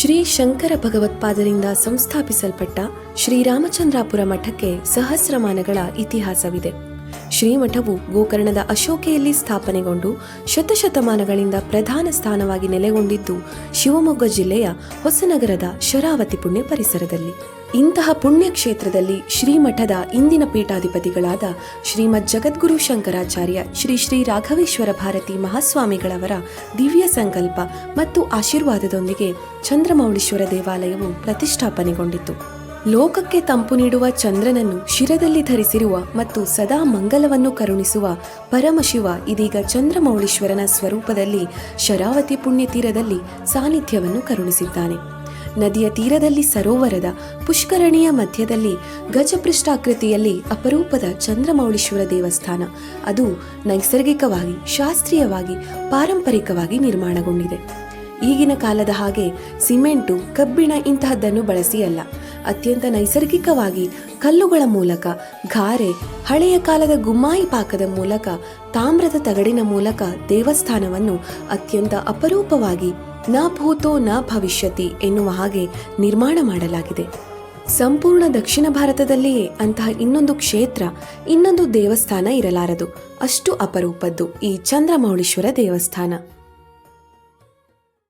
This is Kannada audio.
ಶ್ರೀ ಶಂಕರ ಭಗವತ್ಪಾದರಿಂದ ಸಂಸ್ಥಾಪಿಸಲ್ಪಟ್ಟ ಶ್ರೀರಾಮಚಂದ್ರಾಪುರ ಮಠಕ್ಕೆ ಸಹಸ್ರಮಾನಗಳ ಇತಿಹಾಸವಿದೆ. ಶ್ರೀಮಠವು ಗೋಕರ್ಣದ ಅಶೋಕೆಯಲ್ಲಿ ಸ್ಥಾಪನೆಗೊಂಡು ಶತಶತಮಾನಗಳಿಂದ ಪ್ರಧಾನ ಸ್ಥಾನವಾಗಿ ನೆಲೆಗೊಂಡಿದ್ದು ಶಿವಮೊಗ್ಗ ಜಿಲ್ಲೆಯ ಹೊಸನಗರದ ಶರಾವತಿ ಪುಣ್ಯ ಪರಿಸರದಲ್ಲಿ. ಇಂತಹ ಪುಣ್ಯಕ್ಷೇತ್ರದಲ್ಲಿ ಶ್ರೀಮಠದ ಇಂದಿನ ಪೀಠಾಧಿಪತಿಗಳಾದ ಶ್ರೀಮದ್ ಜಗದ್ಗುರು ಶಂಕರಾಚಾರ್ಯ ಶ್ರೀ ಶ್ರೀ ರಾಘವೇಶ್ವರ ಭಾರತಿ ಮಹಾಸ್ವಾಮಿಗಳವರ ದಿವ್ಯ ಸಂಕಲ್ಪ ಮತ್ತು ಆಶೀರ್ವಾದದೊಂದಿಗೆ ಚಂದ್ರಮೌಳೀಶ್ವರ ದೇವಾಲಯವು ಪ್ರತಿಷ್ಠಾಪನೆಗೊಂಡಿತು ಲೋಕಕ್ಕೆ ತಂಪು ನೀಡುವ ಚಂದ್ರನನ್ನು ಶಿರದಲ್ಲಿ ಧರಿಸಿರುವ ಮತ್ತು ಸದಾ ಮಂಗಲವನ್ನು ಕರುಣಿಸುವ ಪರಮಶಿವ ಇದೀಗ ಚಂದ್ರಮೌಳೀಶ್ವರನ ಸ್ವರೂಪದಲ್ಲಿ ಶರಾವತಿ ಪುಣ್ಯತೀರದಲ್ಲಿ ಸಾನ್ನಿಧ್ಯವನ್ನು ಕರುಣಿಸಿದ್ದಾನೆ. ನದಿಯ ತೀರದಲ್ಲಿ ಸರೋವರದ ಪುಷ್ಕರಣಿಯ ಮಧ್ಯದಲ್ಲಿ ಗಜಪೃಷ್ಠಾಕೃತಿಯಲ್ಲಿ ಅಪರೂಪದ ಚಂದ್ರಮೌಳೀಶ್ವರ ದೇವಸ್ಥಾನ. ಅದು ನೈಸರ್ಗಿಕವಾಗಿ, ಶಾಸ್ತ್ರೀಯವಾಗಿ, ಪಾರಂಪರಿಕವಾಗಿ ನಿರ್ಮಾಣಗೊಂಡಿದೆ. ಈಗಿನ ಕಾಲದ ಹಾಗೆ ಸಿಮೆಂಟು, ಕಬ್ಬಿಣ ಇಂತಹದ್ದನ್ನು ಬಳಸಿಯಲ್ಲ ಅತ್ಯಂತ ನೈಸರ್ಗಿಕವಾಗಿ ಕಲ್ಲುಗಳ ಮೂಲಕ, ಗಾರೆ, ಹಳೆಯ ಕಾಲದ ಗುಮ್ಮಾಯಿ ಪಾಕದ ಮೂಲಕ, ತಾಮ್ರದ ತಗಡಿನ ಮೂಲಕ ದೇವಸ್ಥಾನವನ್ನು ಅತ್ಯಂತ ಅಪರೂಪವಾಗಿ ನ ಭೂತೋ ನ ಭವಿಷ್ಯತಿ ಎನ್ನುವ ಹಾಗೆ ನಿರ್ಮಾಣ ಮಾಡಲಾಗಿದೆ. ಸಂಪೂರ್ಣ ದಕ್ಷಿಣ ಭಾರತದಲ್ಲಿಯೇ ಅಂತಹ ಇನ್ನೊಂದು ಕ್ಷೇತ್ರ, ಇನ್ನೊಂದು ದೇವಸ್ಥಾನ ಇರಲಾರದು. ಅಷ್ಟು ಅಪರೂಪದ್ದು ಈ ಚಂದ್ರಮೌಳೀಶ್ವರ ದೇವಸ್ಥಾನ.